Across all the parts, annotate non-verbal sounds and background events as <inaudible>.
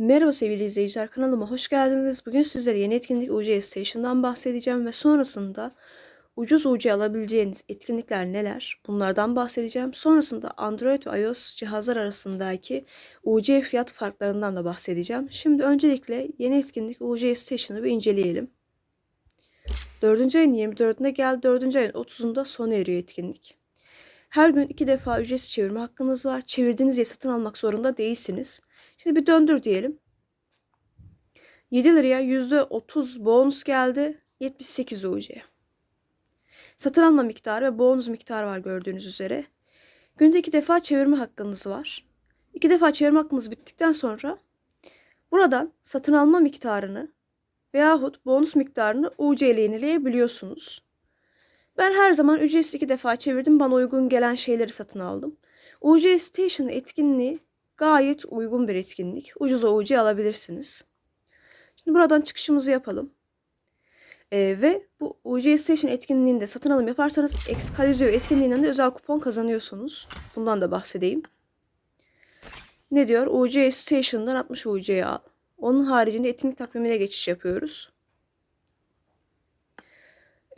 Merhaba sevgili izleyiciler kanalıma hoş geldiniz. Bugün sizlere yeni etkinlik UC Station'dan bahsedeceğim ve sonrasında ucuz UC alabileceğiniz etkinlikler neler bunlardan bahsedeceğim. Sonrasında Android ve iOS cihazlar arasındaki UC fiyat farklarından da bahsedeceğim. Şimdi öncelikle yeni etkinlik UC Station'ı bir inceleyelim. 4. ayın 24'ünde geldi. 4. ayın 30'unda sona eriyor etkinlik. Her gün iki defa ücretsiz çevirme hakkınız var. Çevirdiğiniz diye satın almak zorunda değilsiniz. Şimdi bir döndür diyelim. 7 liraya %30 bonus geldi. 78 UC. Satın alma miktarı ve bonus miktarı var gördüğünüz üzere. Günde iki defa çevirme hakkınız var. İki defa çevirme hakkınız bittikten sonra buradan satın alma miktarını veyahut bonus miktarını UC ile yenileyebiliyorsunuz. Ben her zaman ücretsiz iki defa çevirdim. Bana uygun gelen şeyleri satın aldım. UC Station etkinliği gayet uygun bir etkinlik. Ucuz UC alabilirsiniz. Şimdi buradan çıkışımızı yapalım. Ee, ve bu UC Station etkinliğinde satın alım yaparsanız Exclusive etkinliğinden de özel kupon kazanıyorsunuz. Bundan da bahsedeyim. Ne diyor? UC Station'dan 60 UC'ye al. Onun haricinde etkinlik takvimine geçiş yapıyoruz.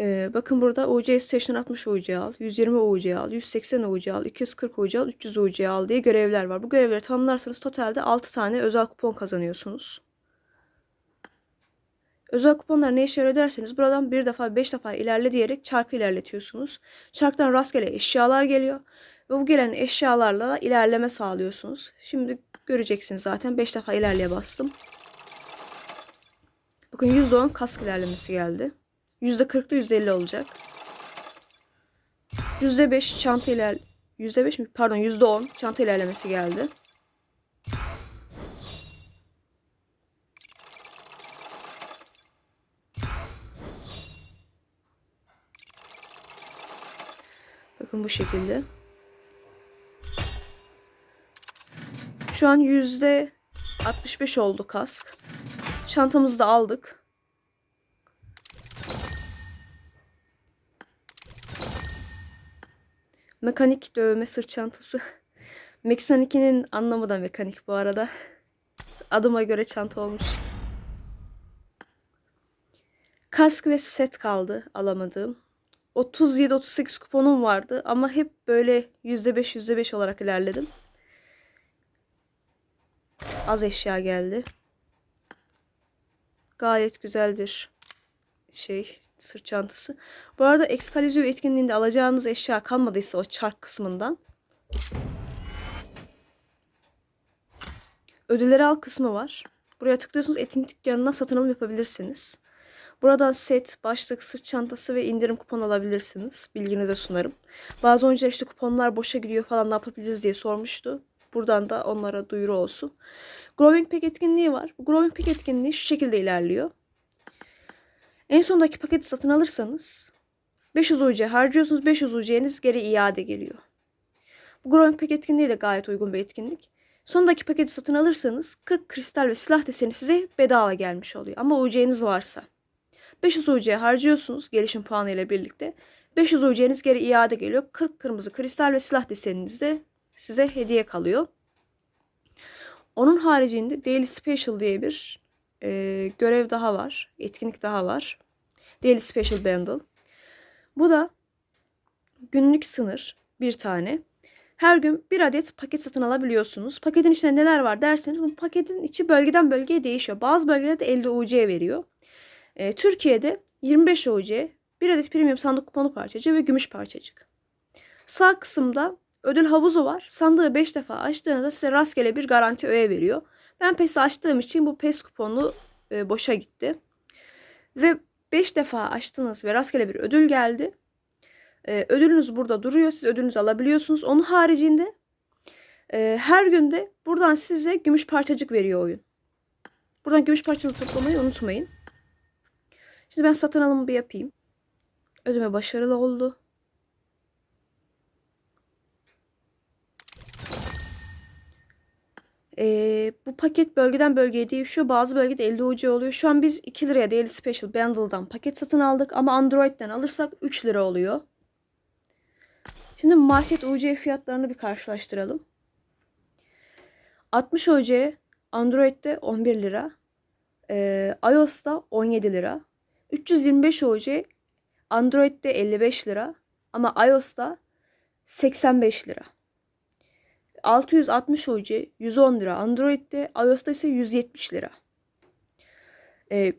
Ee, bakın burada UC Station 60 UC al, 120 UC al, 180 UC al, 240 UC al, 300 UC al diye görevler var. Bu görevleri tamamlarsanız totalde 6 tane özel kupon kazanıyorsunuz. Özel kuponlar ne işe yarıyor derseniz buradan bir defa beş defa ilerle diyerek çarkı ilerletiyorsunuz. Çarktan rastgele eşyalar geliyor. Ve bu gelen eşyalarla ilerleme sağlıyorsunuz. Şimdi göreceksiniz zaten 5 defa ilerleye bastım. Bakın %10 kask ilerlemesi geldi. %40'da %50 olacak. %5 çanta iler %5 mi? Pardon %10 çanta ilerlemesi geldi. Bakın bu şekilde. Şu an yüzde 65 oldu kask. Çantamızı da aldık. Mekanik dövme sırt çantası. <laughs> Meksan 2'nin anlamı da mekanik bu arada. Adıma göre çanta olmuş. Kask ve set kaldı alamadığım. 37-38 kuponum vardı ama hep böyle %5 %5 olarak ilerledim. Az eşya geldi. Gayet güzel bir şey sırt çantası. Bu arada Exclusive etkinliğinde alacağınız eşya kalmadıysa o çark kısmından ödülleri al kısmı var. Buraya tıklıyorsunuz etkinlik dükkanından satın alım yapabilirsiniz. Buradan set, başlık, sırt çantası ve indirim kupon alabilirsiniz. Bilginize sunarım. Bazı oyuncular işte kuponlar boşa gidiyor falan ne yapabiliriz diye sormuştu. Buradan da onlara duyuru olsun. Growing Pack etkinliği var. Bu Growing Pack etkinliği şu şekilde ilerliyor. En sondaki paketi satın alırsanız 500 UC harcıyorsunuz. 500 UC'niz geri iade geliyor. Bu Growing Pack etkinliği de gayet uygun bir etkinlik. Sondaki paketi satın alırsanız 40 kristal ve silah deseni size bedava gelmiş oluyor. Ama UC'niz varsa. 500 UC harcıyorsunuz gelişim puanı ile birlikte. 500 UC'niz geri iade geliyor. 40 kırmızı kristal ve silah deseniniz de size hediye kalıyor. Onun haricinde Daily Special diye bir e, görev daha var. Etkinlik daha var. Daily Special Bundle. Bu da günlük sınır bir tane. Her gün bir adet paket satın alabiliyorsunuz. Paketin içinde neler var derseniz bu paketin içi bölgeden bölgeye değişiyor. Bazı bölgelerde 50 UC veriyor. E, Türkiye'de 25 UC, bir adet premium sandık kuponu parçacığı ve gümüş parçacık. Sağ kısımda ödül havuzu var. Sandığı 5 defa açtığınızda size rastgele bir garanti öğe veriyor. Ben PES'i açtığım için bu PES kuponu e, boşa gitti. Ve 5 defa açtınız ve rastgele bir ödül geldi. E, ödülünüz burada duruyor. Siz ödülünüzü alabiliyorsunuz. Onun haricinde e, her günde buradan size gümüş parçacık veriyor oyun. Buradan gümüş parçacık toplamayı unutmayın. Şimdi ben satın alımı bir yapayım. Ödeme başarılı oldu. Ee, bu paket bölgeden bölgeye değişiyor. Bazı bölgede 50 UC oluyor. Şu an biz 2 liraya Daily Special Bundle'dan paket satın aldık. Ama Android'den alırsak 3 lira oluyor. Şimdi market UC fiyatlarını bir karşılaştıralım. 60 UC Android'de 11 lira. Ee, iOS'ta 17 lira. 325 UC Android'de 55 lira ama iOS'ta 85 lira. 660 UC 110 lira Android'de, iOS'ta ise 170 lira. Ee,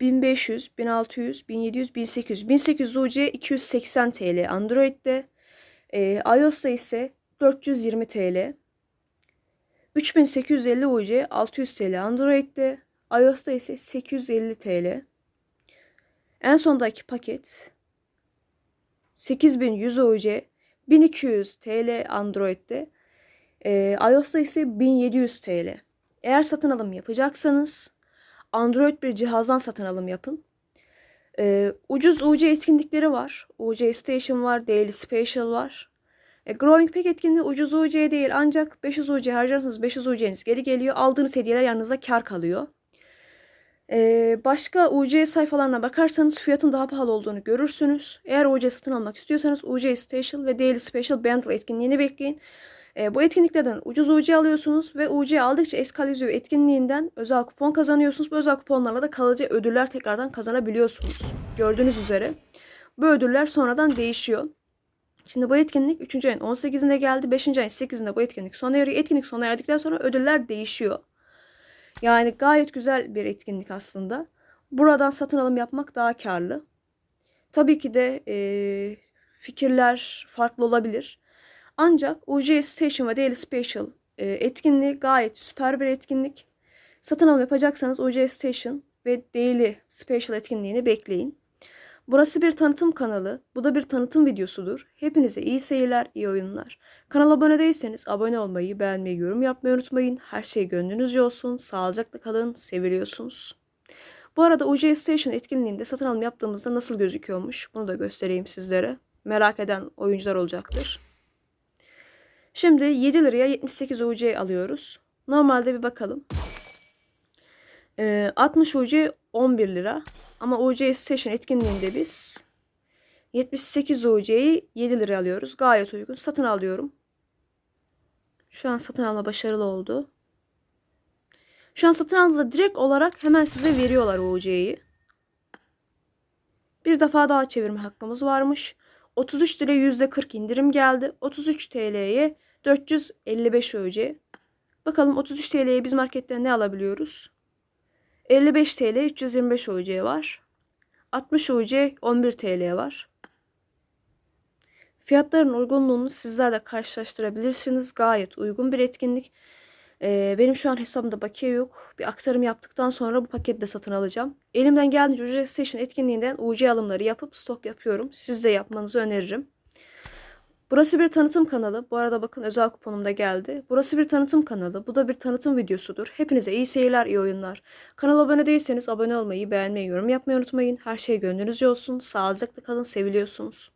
1500, 1600, 1700, 1800. 1800 UC 280 TL Android'de. Ee, iOS'ta ise 420 TL. 3850 UC 600 TL Android'de. iOS'ta ise 850 TL. En sondaki paket 8100 UC 1200 TL Android'de. Ee, iOS'ta ise 1700 TL. Eğer satın alım yapacaksanız Android bir cihazdan satın alım yapın. Ee, ucuz UC etkinlikleri var. UC Station var, Daily Special var. E, Growing Pack etkinliği ucuz UC değil ancak 500 UC harcarsanız 500 UC'niz geri geliyor. Aldığınız hediyeler yanınıza kar kalıyor. Ee, başka UC sayfalarına bakarsanız fiyatın daha pahalı olduğunu görürsünüz. Eğer UC satın almak istiyorsanız UC Special ve Daily Special Bundle etkinliğini bekleyin. Ee, bu etkinliklerden ucuz UC alıyorsunuz ve UC aldıkça Escalizio etkinliğinden özel kupon kazanıyorsunuz. Bu özel kuponlarla da kalıcı ödüller tekrardan kazanabiliyorsunuz. Gördüğünüz üzere bu ödüller sonradan değişiyor. Şimdi bu etkinlik 3. ayın 18'inde geldi. 5. ayın 8'inde bu etkinlik sona eriyor. Etkinlik sona erdikten sonra ödüller değişiyor. Yani gayet güzel bir etkinlik aslında. Buradan satın alım yapmak daha karlı. Tabii ki de e, fikirler farklı olabilir. Ancak UC Station ve Daily Special e, etkinliği gayet süper bir etkinlik. Satın alım yapacaksanız UC Station ve Daily Special etkinliğini bekleyin. Burası bir tanıtım kanalı. Bu da bir tanıtım videosudur. Hepinize iyi seyirler, iyi oyunlar. Kanala abone değilseniz abone olmayı, beğenmeyi, yorum yapmayı unutmayın. Her şey gönlünüzce olsun. Sağlıcakla kalın. Seviliyorsunuz. Bu arada UC Station etkinliğinde satın alım yaptığımızda nasıl gözüküyormuş bunu da göstereyim sizlere. Merak eden oyuncular olacaktır. Şimdi 7 liraya 78 UC alıyoruz. Normalde bir bakalım. Ee, 60 UC 11 lira. Ama UC Station etkinliğinde biz 78 UC'yi 7 lira alıyoruz. Gayet uygun. Satın alıyorum. Şu an satın alma başarılı oldu. Şu an satın aldığınızda direkt olarak hemen size veriyorlar UC'yi. Bir defa daha çevirme hakkımız varmış. 33 lira %40 indirim geldi. 33 TL'ye 455 UC. Bakalım 33 TL'ye biz marketten ne alabiliyoruz? 55 TL 325 UC var. 60 UC 11 TL var. Fiyatların uygunluğunu sizler de karşılaştırabilirsiniz. Gayet uygun bir etkinlik. Ee, benim şu an hesabımda bakiye yok. Bir aktarım yaptıktan sonra bu pakette satın alacağım. Elimden geldiğince UC Station etkinliğinden UC alımları yapıp stok yapıyorum. Siz de yapmanızı öneririm. Burası bir tanıtım kanalı. Bu arada bakın özel kuponum da geldi. Burası bir tanıtım kanalı. Bu da bir tanıtım videosudur. Hepinize iyi seyirler, iyi oyunlar. Kanala abone değilseniz abone olmayı, beğenmeyi, yorum yapmayı unutmayın. Her şey gönlünüzce olsun. Sağlıcakla kalın, seviliyorsunuz.